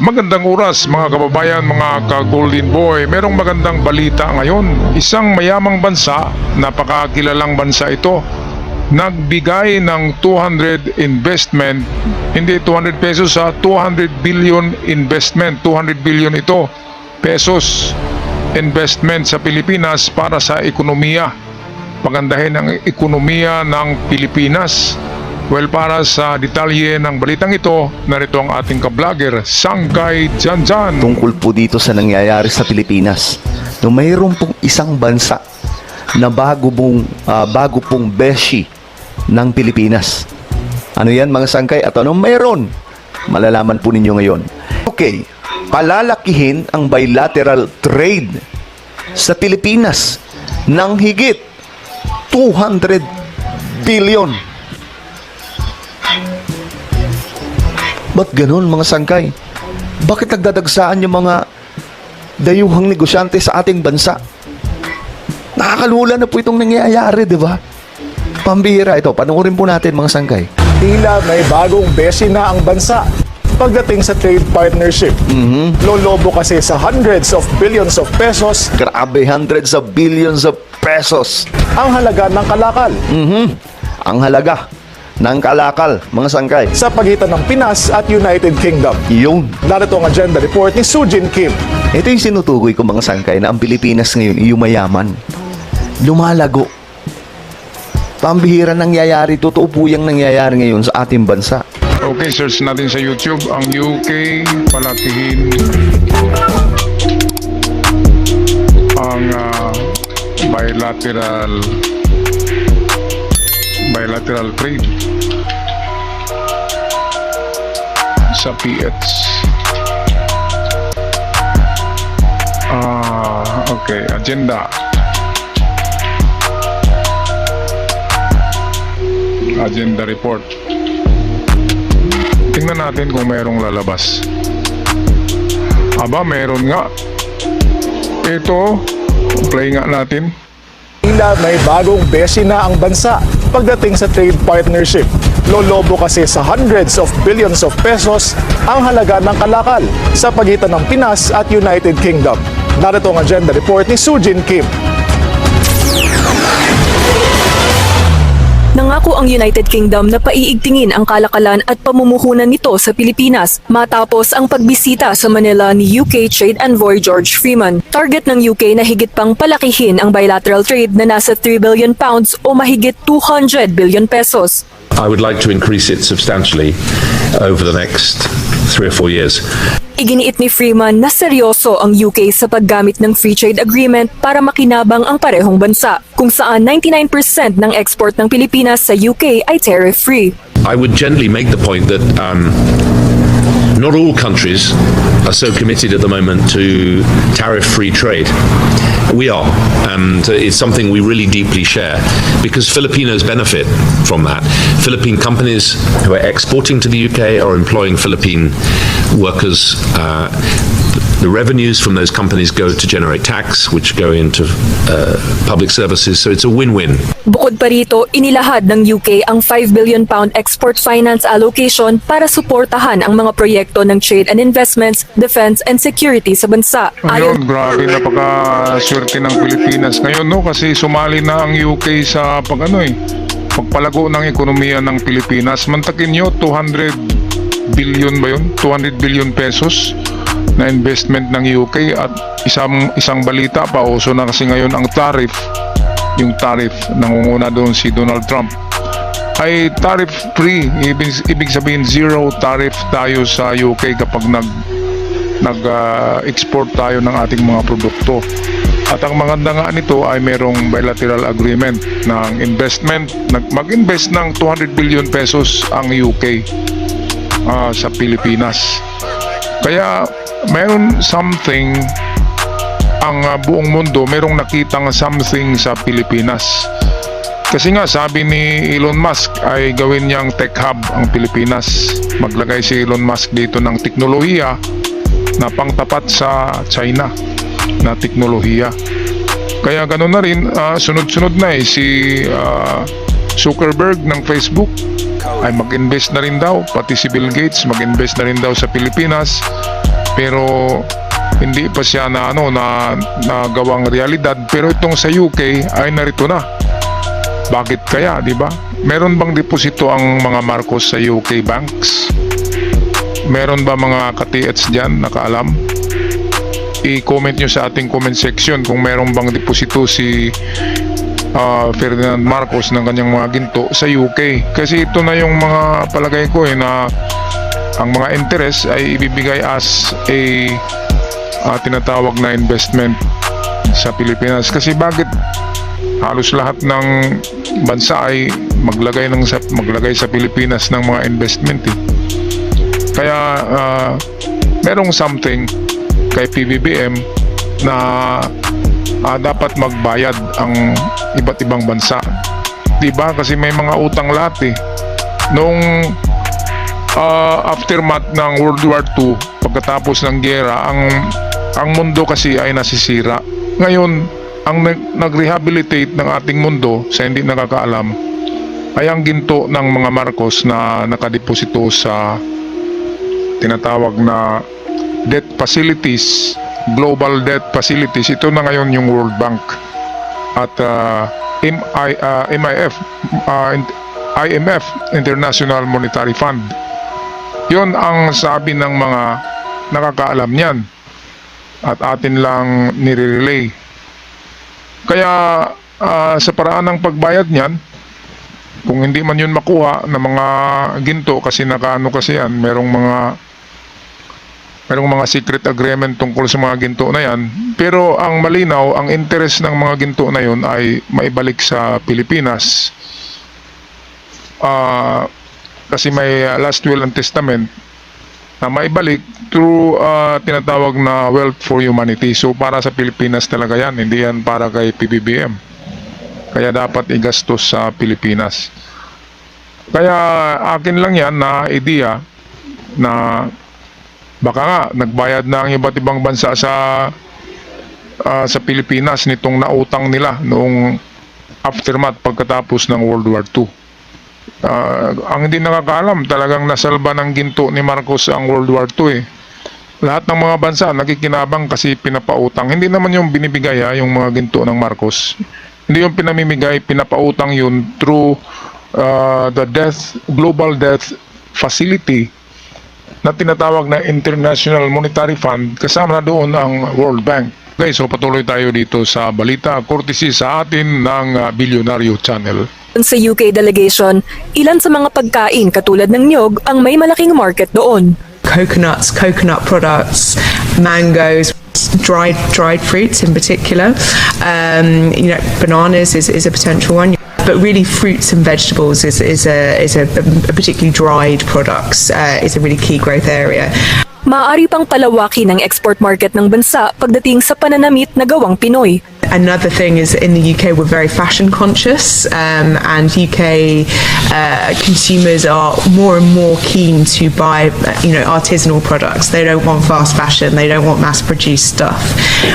Magandang oras mga kababayan, mga ka-Golden Boy. Merong magandang balita ngayon. Isang mayamang bansa, napakakilalang bansa ito, nagbigay ng 200 investment, hindi 200 pesos sa 200 billion investment. 200 billion ito pesos investment sa Pilipinas para sa ekonomiya. Pagandahin ang ekonomiya ng Pilipinas. Well, para sa detalye ng balitang ito, narito ang ating ka-vlogger, Sangkay Janjan. tungkol po dito sa nangyayari sa Pilipinas. No, mayroon pong isang bansa na bago pong, ah, bago pong beshi ng Pilipinas. Ano yan mga sangkay? At ano mayroon? Malalaman po ninyo ngayon. Okay, palalakihin ang bilateral trade sa Pilipinas ng higit 200 billion. Ba't ganun mga sangkay? Bakit nagdadagsaan yung mga dayuhang negosyante sa ating bansa? Nakakalula na po itong nangyayari, di ba? Pambihira ito. Panoorin po natin mga sangkay. Tila may bagong besi na ang bansa pagdating sa trade partnership. Lolobo kasi sa hundreds of billions of pesos Grabe, hundreds of billions of pesos. ang halaga ng kalakal Mhm. Ang halaga ng kalakal, mga sangkay. sa pagitan ng Pinas at United Kingdom. Yun. Narito ang agenda report ni Sujin Kim. Ito yung sinutukoy ko mga sangkay na ang Pilipinas ngayon yumayaman. Lumalago. Pambihira nangyayari. Totoo po yung nangyayari ngayon sa ating bansa. Okay, search natin sa YouTube ang UK palakihin ang ah, bilateral bilateral trade sa PH. Ah, okay, agenda. Agenda report. Tingnan natin kung mayroong lalabas. Aba, meron nga. Ito, play nga natin. Tila may bagong besi na ang bansa pagdating sa trade partnership. Lolobo kasi sa hundreds of billions of pesos ang halaga ng kalakal sa pagitan ng Pinas at United Kingdom. Narito ang agenda report ni Sujin Kim. Nangako ang United Kingdom na paiigtingin ang kalakalan at pamumuhunan nito sa Pilipinas matapos ang pagbisita sa Manila ni UK Trade Envoy George Freeman. Target ng UK na higit pang palakihin ang bilateral trade na nasa 3 billion pounds o mahigit 200 billion pesos. I would like to increase it substantially over the next three or four years. Iginiit ni Freeman na seryoso ang UK sa paggamit ng free trade agreement para makinabang ang parehong bansa, kung saan 99% ng export ng Pilipinas sa UK ay tariff-free. I would generally make the point that um, not all countries are so committed at the moment to tariff free trade. We are, and it's something we really deeply share because Filipinos benefit from that. Philippine companies who are exporting to the UK are employing Philippine workers. Uh, the revenues from those companies go to generate tax, which go into uh, public services, so it's a win win. Bukod pa rito, inilahad ng UK ang 5 billion pound export finance allocation para suportahan ang mga proyekto ng trade and investments, defense and security sa bansa. Ayun, grabe napaka-swerte ng Pilipinas ngayon, no? Kasi sumali na ang UK sa pag ano eh, pagpalago ng ekonomiya ng Pilipinas. Mantakin nyo, 200 billion ba yun? 200 billion pesos na investment ng UK at isang isang balita pa uso na kasi ngayon ang tariff yung tariff nangunguna doon si Donald Trump ay tariff free ibig, ibig sabihin zero tariff tayo sa UK kapag nag nag-export tayo ng ating mga produkto. At ang maganda nga nito ay merong bilateral agreement ng investment. Nag- Mag-invest ng 200 billion pesos ang UK ah, sa Pilipinas. Kaya meron something ang ah, buong mundo, merong nakitang something sa Pilipinas. Kasi nga sabi ni Elon Musk ay gawin niyang tech hub ang Pilipinas. Maglagay si Elon Musk dito ng teknolohiya na pangtapat sa China na teknolohiya. Kaya ganoon na rin, ah, sunod-sunod na eh si ah, Zuckerberg ng Facebook ay mag-invest na rin daw, pati si Bill Gates mag-invest na rin daw sa Pilipinas pero hindi pa siya na ano na nagawang realidad. Pero itong sa UK ay narito na. Bakit kaya di ba? Meron bang deposito ang mga Marcos sa UK banks? Meron ba mga ka-TH dyan nakaalam? I-comment nyo sa ating comment section kung meron bang deposito si ah, Ferdinand Marcos ng kanyang mga ginto sa UK kasi ito na yung mga palagay ko eh na ang mga interest ay ibibigay as a ah, tinatawag na investment sa Pilipinas kasi bakit halos lahat ng bansa ay maglagay ng sa maglagay sa Pilipinas ng mga investment eh. Kaya ah, merong something kay PBBM na ah, dapat magbayad ang iba't ibang bansa. 'Di ba? Kasi may mga utang lahat eh. Nung ah, aftermath ng World War II, pagkatapos ng giyera, ang ang mundo kasi ay nasisira. Ngayon, ang nag- nag-rehabilitate ng ating mundo sa hindi nakakaalam ay ang ginto ng mga Marcos na nakadeposito sa tinatawag na debt facilities, global debt facilities. Ito na ngayon yung World Bank at ah, MI, ah, MIF, in- IMF, International Monetary Fund. Yon ang sabi ng mga nakakaalam niyan at atin lang nire-relay. Kaya ah, sa paraan ng pagbayad niyan, kung hindi man yun makuha ng mga ginto kasi nakaano kasi yan, merong mga merong mga secret agreement tungkol sa mga ginto na yan. Pero ang malinaw, ang interest ng mga ginto na yun ay maibalik sa Pilipinas. Ah, kasi may uh, last will and testament na maibalik through ah, tinatawag na wealth for humanity. So para sa Pilipinas talaga yan, hindi yan para kay PBBM. Kaya dapat igastos sa Pilipinas. Kaya akin lang yan na idea na baka nga nagbayad na ang iba't ibang bansa sa ah, sa Pilipinas nitong nautang nila noong aftermath pagkatapos ng World War II. Ah, ang hindi nakakaalam, talagang nasalba ng ginto ni Marcos ang World War II eh. Lahat ng mga bansa nakikinabang kasi pinapautang. Hindi naman yung binibigay ha, yung mga ginto ng Marcos. Hindi yung pinamimigay, pinapautang yun through ah, the death, global death facility na tinatawag na International Monetary Fund kasama na doon ang World Bank. Okay, so patuloy tayo dito sa balita courtesy sa atin ng Bilyonaryo Channel. Sa UK delegation, ilan sa mga pagkain katulad ng niyog ang may malaking market doon. coconuts, coconut products, mangoes, dried dried fruits in particular. Um, you know, bananas is, is a potential one. But really, fruits and vegetables is, is a is a, a particularly dried products uh, is a really key growth area. Maaari pang palawakin ang export market ng bansa pagdating sa pananamit na gawang Pinoy. Another thing is in the UK we're very fashion conscious, um, and UK uh, consumers are more and more keen to buy, you know, artisanal products. They don't want fast fashion. They don't want mass-produced stuff,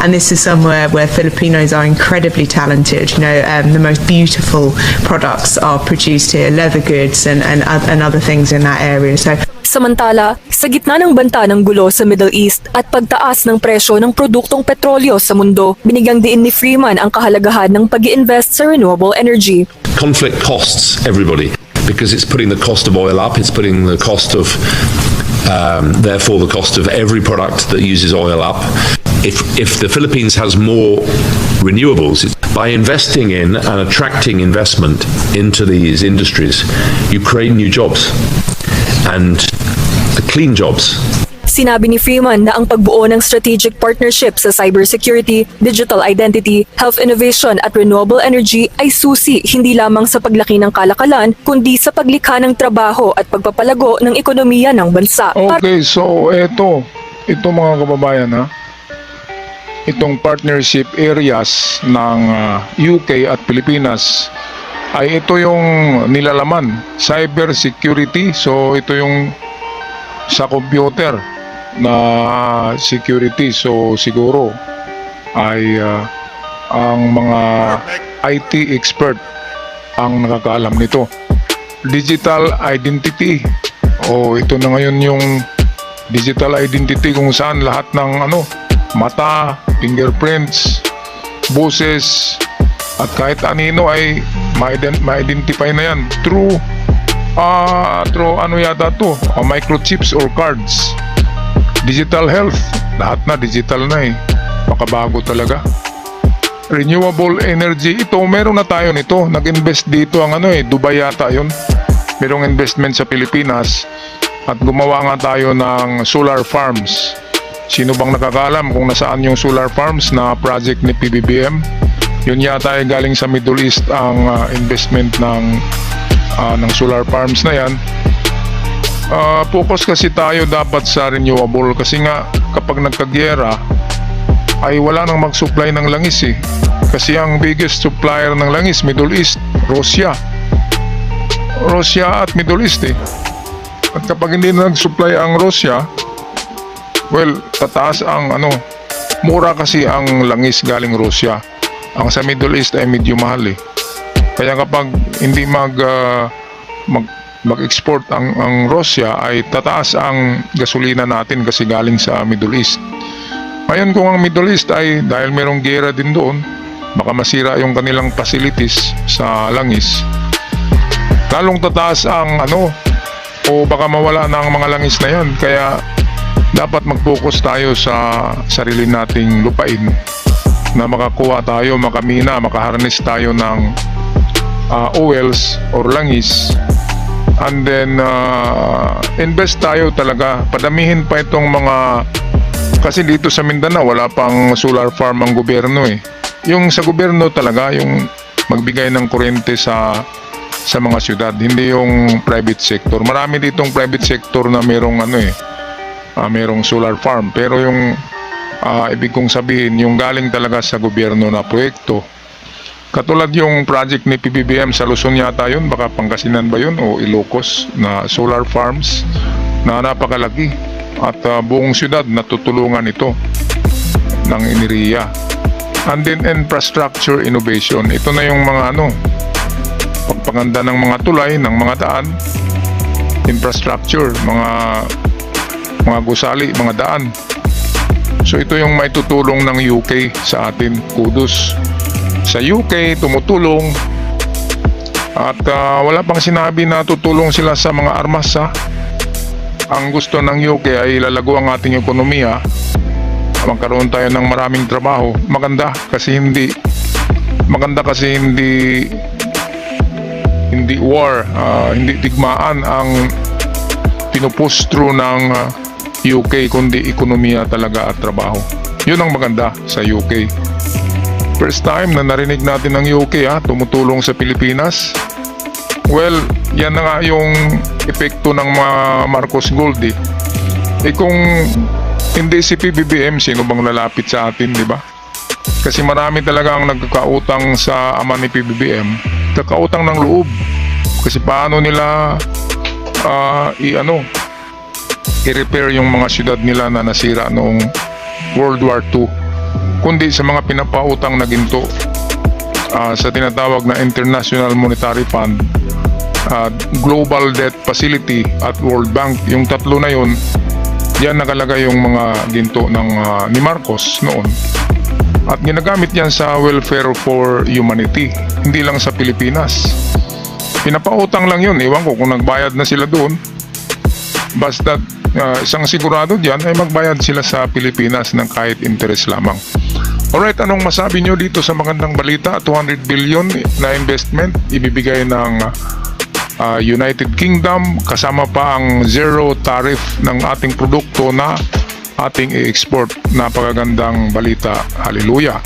and this is somewhere where Filipinos are incredibly talented. You know, um, the most beautiful products are produced here, leather goods and and, and other things in that area. So. Samantala, sa gitna ng banta ng gulo sa Middle East at pagtaas ng presyo ng produktong petrolyo sa mundo, binigyang diin ni Freeman ang kahalagahan ng pag invest sa renewable energy. conflict costs everybody because it's putting the cost of oil up, it's putting the cost of, um, therefore, the cost of every product that uses oil up. If, if the Philippines has more renewables, by investing in and attracting investment into these industries, you create new jobs and clean jobs. Sinabi ni Freeman na ang pagbuo ng strategic partnership sa cybersecurity, digital identity, health innovation at renewable energy ay susi hindi lamang sa paglaki ng kalakalan kundi sa paglikha ng trabaho at pagpapalago ng ekonomiya ng bansa. Okay, so eto, ito mga kababayan ha. Itong partnership areas ng ah, UK at Pilipinas ay ito yung nilalaman, cyber security. So ito yung sa computer na security. So siguro ay ah, ang mga IT expert ang nakakaalam nito. Digital identity. O ito na ngayon yung digital identity kung saan lahat ng ano, mata, fingerprints, boses, at kahit anino ay ma-ident- ma-identify na yan through ah through ano yata to, ah, microchips or cards. Digital health, lahat na digital na eh. Makabago talaga. Renewable energy, ito meron na tayo nito. Nag-invest dito ang ano eh, Dubai yata yun. Merong investment sa Pilipinas at gumawa nga tayo ng solar farms. Sino bang nakakalam kung nasaan yung solar farms na project ni PBBM? Yun yata ay galing sa Middle East ang ah, investment ng ah, ng solar farms na yan. Ah, focus kasi tayo dapat sa renewable kasi nga kapag nagkagyera ay wala nang mag-supply ng langis eh. Kasi ang biggest supplier ng langis, Middle East, Russia. Russia at Middle East eh. At kapag hindi na nag-supply ang Russia, well, tataas ang ano, mura kasi ang langis galing Russia. Ang sa Middle East ay medyo mahal eh. Kaya kapag hindi mag, ah, mag mag-export ang, ang Russia ay tataas ang gasolina natin kasi galing sa Middle East. Ngayon kung ang Middle East ay dahil merong gera din doon, baka masira yung kanilang facilities sa langis. Lalong tataas ang ano, o baka mawala na ang mga langis na yan. Kaya dapat mag-focus tayo sa sarili nating lupain na makakuha tayo, makamina, makaharness tayo ng ah, oils or langis. And then uh, invest tayo talaga. Padamihin pa itong mga kasi dito sa Mindanao wala pang solar farm ang gobyerno eh. Yung sa gobyerno talaga yung magbigay ng kuryente sa sa mga syudad hindi yung private sector. Marami ditong private sector na merong ano eh ah, merong solar farm. Pero yung ah, ibig kong sabihin yung galing talaga sa gobyerno na proyekto Katulad yung project ni PBBM sa Luzon yata yun, baka Pangasinan ba yun o Ilocos na solar farms na napakalaki at ah, buong syudad natutulungan ito ng Iniria. And then infrastructure innovation, ito na yung mga ano, pagpaganda ng mga tulay, ng mga daan, infrastructure, mga mga gusali, mga daan. So ito yung maitutulong ng UK sa atin. Kudos sa UK, tumutulong. At ah, wala pang sinabi na tutulong sila sa mga armas ha. Ang gusto ng UK ay lalago ang ating ekonomiya. Magkaroon tayo ng maraming trabaho. Maganda kasi hindi maganda kasi hindi hindi war, ah, hindi digmaan ang pinupustro ng ah, UK kundi ekonomiya talaga at trabaho. Yun ang maganda sa UK. First time na narinig natin ng UK ha, tumutulong sa Pilipinas. Well, yan na nga yung epekto ng mga Marcos Gold eh. Eh kung hindi si PBBM, sino bang lalapit sa atin, di ba? Kasi marami talaga ang nagkakautang sa ama ni PBBM. Kakautang ng loob. Kasi paano nila ah, i-ano, i-repair yung mga syudad nila na nasira noong World War II kundi sa mga pinapautang na ginto ah, sa tinatawag na International Monetary Fund ah, Global Debt Facility at World Bank. Yung tatlo na yun yan nakalagay yung mga ginto ng ah, ni Marcos noon. At ginagamit yan sa welfare for humanity hindi lang sa Pilipinas. Pinapautang lang yun iwan ko kung nagbayad na sila doon. Basta ah, isang sigurado dyan ay magbayad sila sa Pilipinas ng kahit interest lamang. Alright, anong masabi nyo dito sa magandang balita? 200 billion na investment ibibigay ng ah, United Kingdom kasama pa ang zero tariff ng ating produkto na ating i-export. Napakagandang balita. Hallelujah.